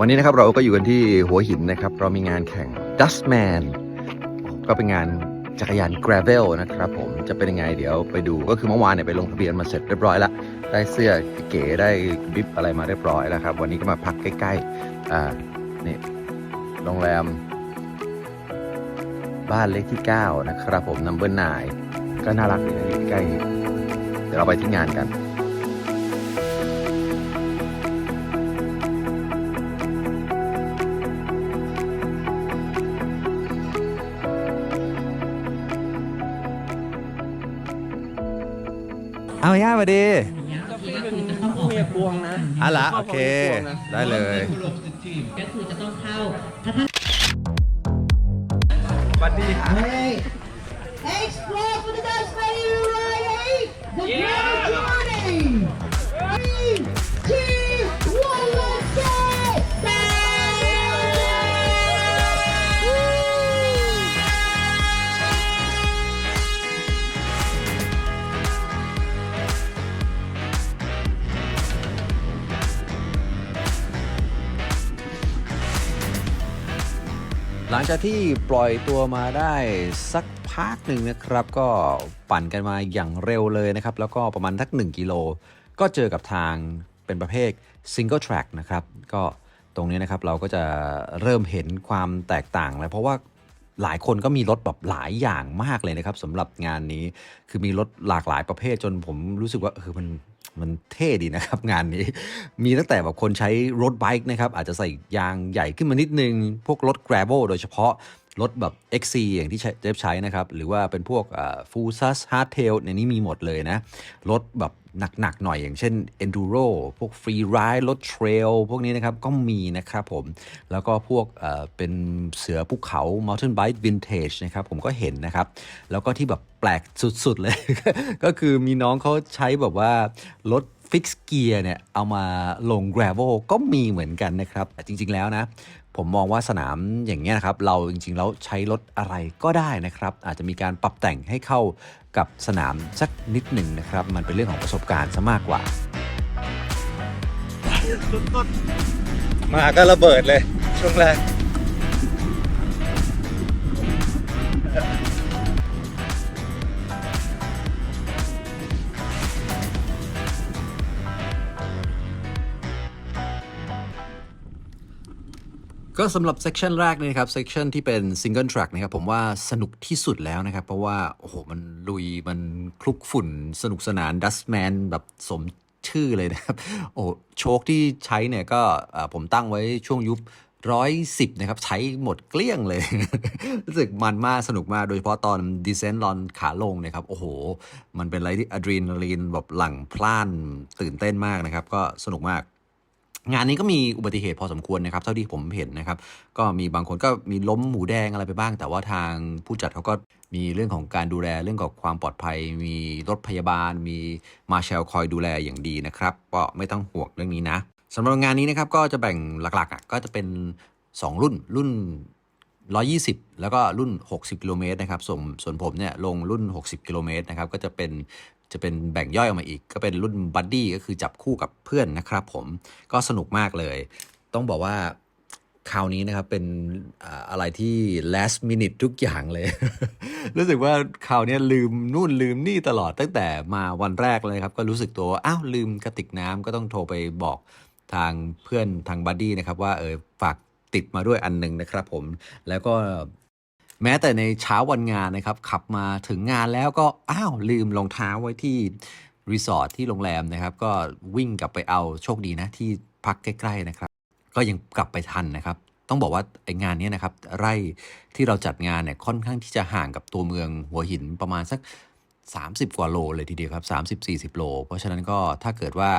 วันนี้นะครับเราก็อยู่กันที่หัวหินนะครับ เรามีงานแข่ง Dustman ก็เป็นงานจักรยาน Gravel นะครับผมจะเป็นยังไงเดี๋ยวไปดูก็คือเมื่อวานเนี่ยไปลงทะเบียนมาเสร็จเรียบร้อยแล้ว ได้เสื้อเก๋ได้บิ๊บอะไรมาเรียบร้อยแล้วครับ วันนี้ก็มาพักใกล้ๆอ่านี่โรงแรม บ้านเลขที่ 9 นะครับผม number 9ก็น่ารักดีนะอยู่ใกล้ เดี๋ยวเราไปที่งานกัน เอาย่ามาดีเมียพวงนะอะละโอเค ได้เลย ก็คือจะต้องเข้าถ้าท่านบัดดี้ห หลังจากที่ปล่อยตัวมาได้สักพักหนึ่งนะครับ ก็ปั่นกันมาอย่างเร็วเลยนะครับ แล้วก็ประมาณทัก 1 กิโล ก็เจอกับทางเป็นประเภท Single Track นะครับ ก็ตรงนี้นะครับเราก็จะเริ่มเห็นความแตกต่างแล้ว เพราะว่าหลายคนก็มีรถแบบหลายอย่างมากเลยนะครับสำหรับงานนี้คือมีรถหลากหลายประเภทจนผมรู้สึกว่าเออมัน มันเท่ดีนะครับ งานนี้มีตั้งแต่แบบคนใช้รถไบค์นะครับอาจจะใส่ยางใหญ่ขึ้นมานิดนึง พวกรถ Gravel โดยเฉพาะ รถแบบ XC อย่างที่เจฟใช้นะครับ หรือว่าเป็นพวกฟูซัสฮาร์ดเทลในนี้มีหมดเลยนะ รถแบบหนักๆหน่อยอย่างเช่น Enduro พวก Free Ride รถ Trail พวกนี้นะครับ ก็มีนะครับผม แล้วก็พวกเเป็นเสือภูเขา Mountain Bike Vintage นะครับ ผมก็เห็นนะครับ แล้วก็ที่แบบแปลกสุดๆเลย ก็คือมีน้องเขาใช้แบบว่ารถ ฟิกเกียร์เนี่ยเอามาลง Gravel ก็มีเหมือนกันนะครับแต่จริง ๆ แล้วนะ ผมมองว่าสนามอย่างเงี้ยนะครับ เราจริง ๆ แล้วใช้รถอะไรก็ได้นะครับ อาจจะมีการปรับแต่งให้เข้ากับสนามสักนิดหนึ่งนะครับ มันเป็นเรื่องของประสบการณ์ซะมากกว่า มาก็ระเบิดเลยช่วงแรก ก็สำหรับเซ c ชันแรกนี่นะครับเซ c ชันที่เป็นซิงเกิลทรัคนะครับผมว่าสนุกที่สุดแล้วนะครับ เพราะว่า โอ้โห มันลุยมันคลุกฝุ่นสนุกสนานดัสแมนแบบสมชื่อเลยนะครับ โอ้โชคที่ใช้เนี่ยก็ผมตั้งไว้ช่วงยุบร้อยสิบนะครับ ใช้หมดเกลี้ยงเลย รู้สึกมันมากสนุกมาก โดยเฉพาะตอนดีเซนต์ตอนขาลงนะครับ โอ้โห มันเป็นอะไรที่อะดรีนาลีนแบบหลั่งพล่านตื่นเต้นมากนะครับ ก็สนุกมาก งานนี้ก็มีอุบัติเหตุพอสมควรนะครับเท่าที่ผมเห็นนะครับ ก็มีบางคนก็มีล้มหมูแดงอะไรไปบ้าง แต่ว่าทางผู้จัดเขาก็มีเรื่องของการดูแลเรื่องของความปลอดภัย มีรถพยาบาล มีมาเชลคอยดูแลอย่างดีนะครับก็ไม่ต้องห่วงเรื่องนี้นะสำหรับงานนี้นะครับก็จะแบ่งหลักๆอะก็จะเป็น 2 รุ่นรุ่น 120 แล้วก็รุ่น 60 กิโลเมตรนะครับส่วนส่วนผมเนี่ยลงรุ่น 60 กิโลเมตรนะครับก็จะเป็น จะเป็นแบ่งย่อยออกมาอีก ก็เป็นรุ่นบัดดี้ก็คือจับคู่กับเพื่อนนะครับผมก็สนุกมากเลย ต้องบอกว่าคราวนี้นะครับเป็นอะไรที่ last minute ทุกอย่างเลย รู้สึกว่าคราวนี้ลืมนู่นลืมนี่ตลอดตั้งแต่มาวันแรกเลยครับ ก็รู้สึกตัวอ้าวลืมกระติกน้ำก็ต้องโทรไปบอกทางเพื่อนทางบัดดี้นะครับว่าเออฝากติดมาด้วยอันหนึ่งนะครับผมแล้วก็ แม้แต่ในเช้าวันงานนะครับ ขับมาถึงงานแล้วก็อ้าวลืมรองเท้าไว้ที่รีสอร์ทที่โรงแรมนะครับ ก็วิ่งกลับไปเอาโชคดีนะที่พักใกล้ๆนะครับ ก็ยังกลับไปทันนะครับ ต้องบอกว่าไองานนี้นะครับ ไร่ที่เราจัดงานเนี่ยค่อนข้างที่จะห่างกับตัวเมืองหัวหินประมาณสัก 30 กว่าโลเลยทีเดียวครับ 30-40 โล เพราะฉะนั้นก็ถ้าเกิดว่า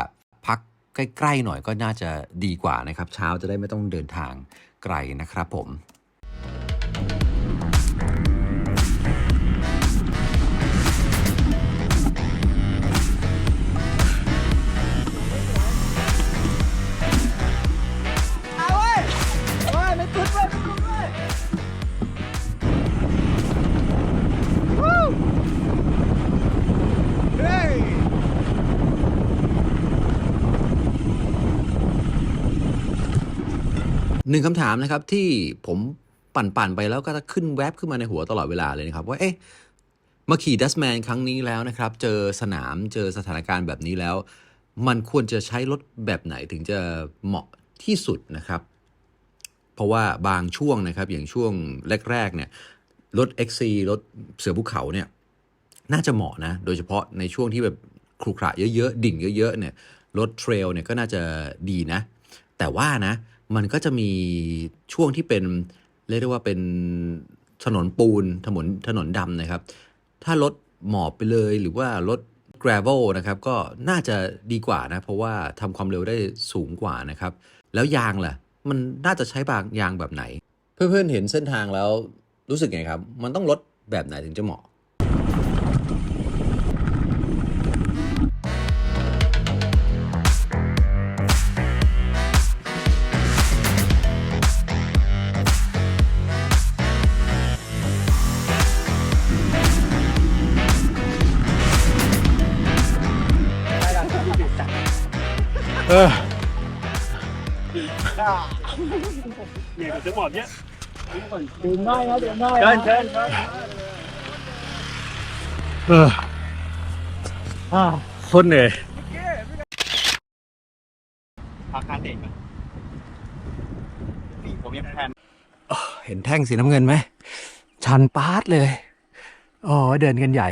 พักใกล้ๆหน่อยก็น่าจะดีกว่านะครับ เช้าจะได้ไม่ต้องเดินทางไกลนะครับผม หนึ่งคำถามนะครับที่ผมปั่นๆไปแล้วก็จะขึ้นแวบขึ้นมาในหัวตลอดเวลาเลยนะครับ ว่าเอ๊ะมาขี่ดัสแมนครั้งนี้แล้วนะครับ เจอสนามเจอสถานการณ์แบบนี้แล้ว มันควรจะใช้รถแบบไหนถึงจะเหมาะที่สุดนะครับ เพราะว่าบางช่วงนะครับอย่างช่วงแรกๆเนี่ยรถ XC รถเสือภูเขาเนี่ยน่าจะเหมาะนะ โดยเฉพาะในช่วงที่แบบครุขระเยอะๆ ดิ่งเยอะๆเนี่ยรถเทรลเนี่ยก็น่าจะดีนะ แต่ว่านะ มันก็จะมีช่วงที่เป็นเรียกได้ว่าเป็นถนนปูนถนนถนนดำนะครับ ถ้ารถหมอบไปเลยหรือว่ารถ gravel นะครับก็น่าจะดีกว่านะ เพราะว่าทำความเร็วได้สูงกว่านะครับ แล้วยางล่ะ มันน่าจะใช้บางยางแบบไหน เพื่อนๆเห็นเส้นทางแล้วรู้สึกไงครับ มันต้องลดแบบไหนถึงจะเหมาะ เนี่ยเดี๋ยวจะหมดเนี่ยดื่มได้ครับดื่มได้เชิญเชิญเชิญเอออ่าโคตรเหนื่อยพักคาเตะก่อนนี่ผมยังแพนเห็นแท่งสีน้ำเงินไหมชันปาร์ตเลย อ๋อ เดินกันใหญ่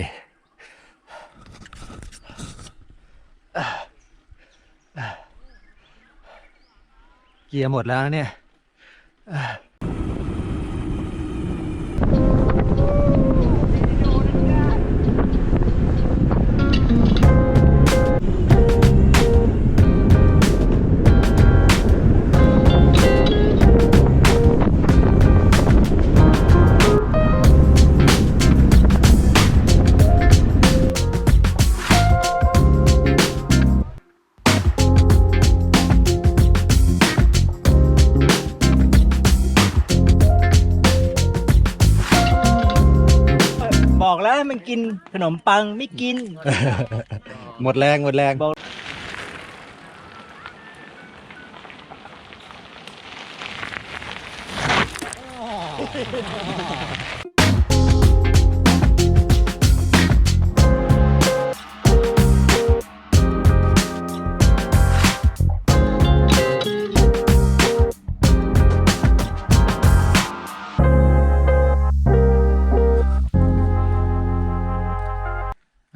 เกียร์หมดแล้วนะเนี่ย กินขนมปังไม่กิน หมดแรงหมดแรงอัน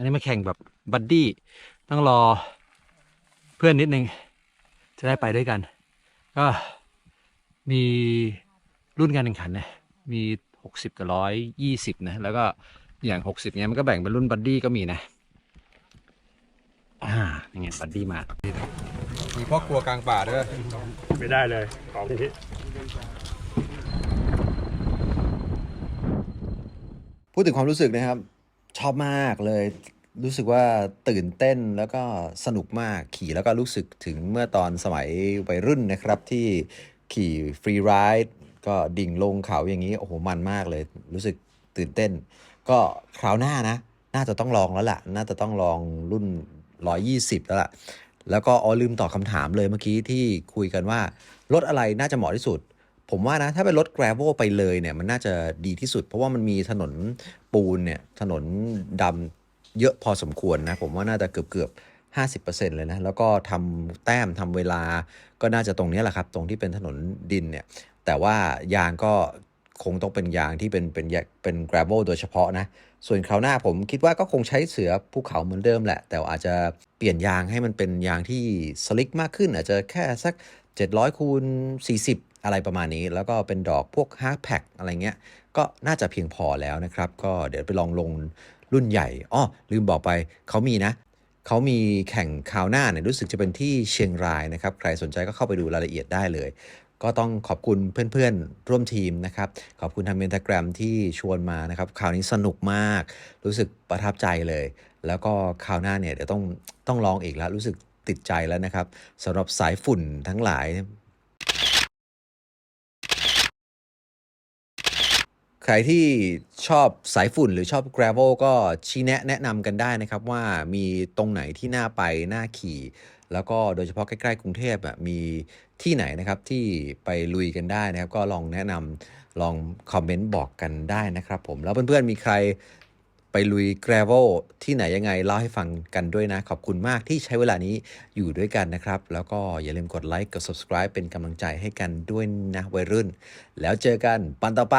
นี้มาแข่งแบบบัดดี้ต้องรอเพื่อนนิดนึง จะได้ไปด้วยกัน ก็มีรุ่นการแข่งขันนะมีหกสิบกับร้อยยี่สิบนะ แล้วก็อย่างหกสิบเนี้ยมันก็แบ่งเป็นรุ่นบัดดี้ก็มีนะอ่ายังไงบัดดี้มา มีพ่อครัวกลางป่าด้วยไม่ได้เลยของนี้พูดถึงความรู้สึกนะครับ ชอบมากเลย รู้สึกว่าตื่นเต้นแล้วก็สนุกมากขี่แล้วก็รู้สึกถึงเมื่อตอนสมัยวัยรุ่นนะครับที่ขี่ฟรีไรด์ก็ดิ่งลงเขาอย่างนี้ โอ้โห มันมากเลย รู้สึกตื่นเต้น ก็คราวหน้านะ น่าจะต้องลองแล้วล่ะ น่าจะต้องลองรุ่น 120 แล้วล่ะ แล้วก็อ๋อลืมตอบคำถามเลยเมื่อกี้ที่คุยกันว่ารถอะไรน่าจะเหมาะที่สุด ผมว่านะ ถ้าเป็นรถ gravel ไปเลยเนี่ย มันน่าจะดีที่สุด เพราะว่ามันมีถนนปูนเนี่ย ถนนดำ เยอะพอสมควรนะ ผมว่าน่าจะเกือบเกือบห้าสิบเปอร์เซ็นต์เลยนะ แล้วก็ทำแต้มทำเวลาก็น่าจะตรงนี้แหละครับ ตรงที่เป็นถนนดินเนี่ย แต่ว่ายางก็คงต้องเป็นยางที่เป็นเป็นเป็น gravel โดยเฉพาะนะ ส่วนคราวหน้าผมคิดว่าก็คงใช้เสือภูเขาเหมือนเดิมแหละ แต่อาจจะเปลี่ยนยางให้มันเป็นยางที่สลิกมากขึ้น อาจจะแค่สัก 700คูณ40 อะไรประมาณนี้ แล้วก็เป็นดอกพวก hard pack อะไรเงี้ย ก็น่าจะเพียงพอแล้วนะครับ ก็เดี๋ยวไปลองลง รุ่นใหญ่อ้อลืมบอกไปเขามีนะเขามีแข่งคราวหน้าเนี่ยรู้สึกจะเป็นที่เชียงรายนะครับ ใครสนใจก็เข้าไปดูรายละเอียดได้เลย ก็ต้องขอบคุณเพื่อนๆ ร่วมทีมนะครับ ขอบคุณทางเมนตาแกรมที่ชวนมานะครับคราวนี้สนุกมาก รู้สึกประทับใจเลย แล้วก็คราวหน้าเนี่ยเดี๋ยวต้องต้องลองอีกแล้วรู้สึกติดใจแล้วนะครับสำหรับสายฝุ่นทั้งหลาย รที่ชอบสายฝุ่นหรือชอบ Gravel ก็ชี้แนะแนะนำกันได้นะครับว่ามีตรงไหนที่น่าไปน่าขี่ แล้วก็โดยเฉพาะใกล้ๆกรุงเทพอะมีที่ไหนนะครับที่ไปลุยกันได้นะครับก็ลองแนะนำลองคอมเมนต์บอกกันได้นะครับผมแล้วเพื่อนๆมีใครไปลุย Gravel ที่ไหนยังไงเล่าให้ฟังกันด้วยนะ ขอบคุณมากที่ใช้เวลานี้อยู่ด้วยกันนะครับ แล้วก็อย่าลืมกดไลค์กด subscribe เป็นกำลังใจให้กันด้วยนะวัยรุ่น แล้วเจอกันปันต่อไป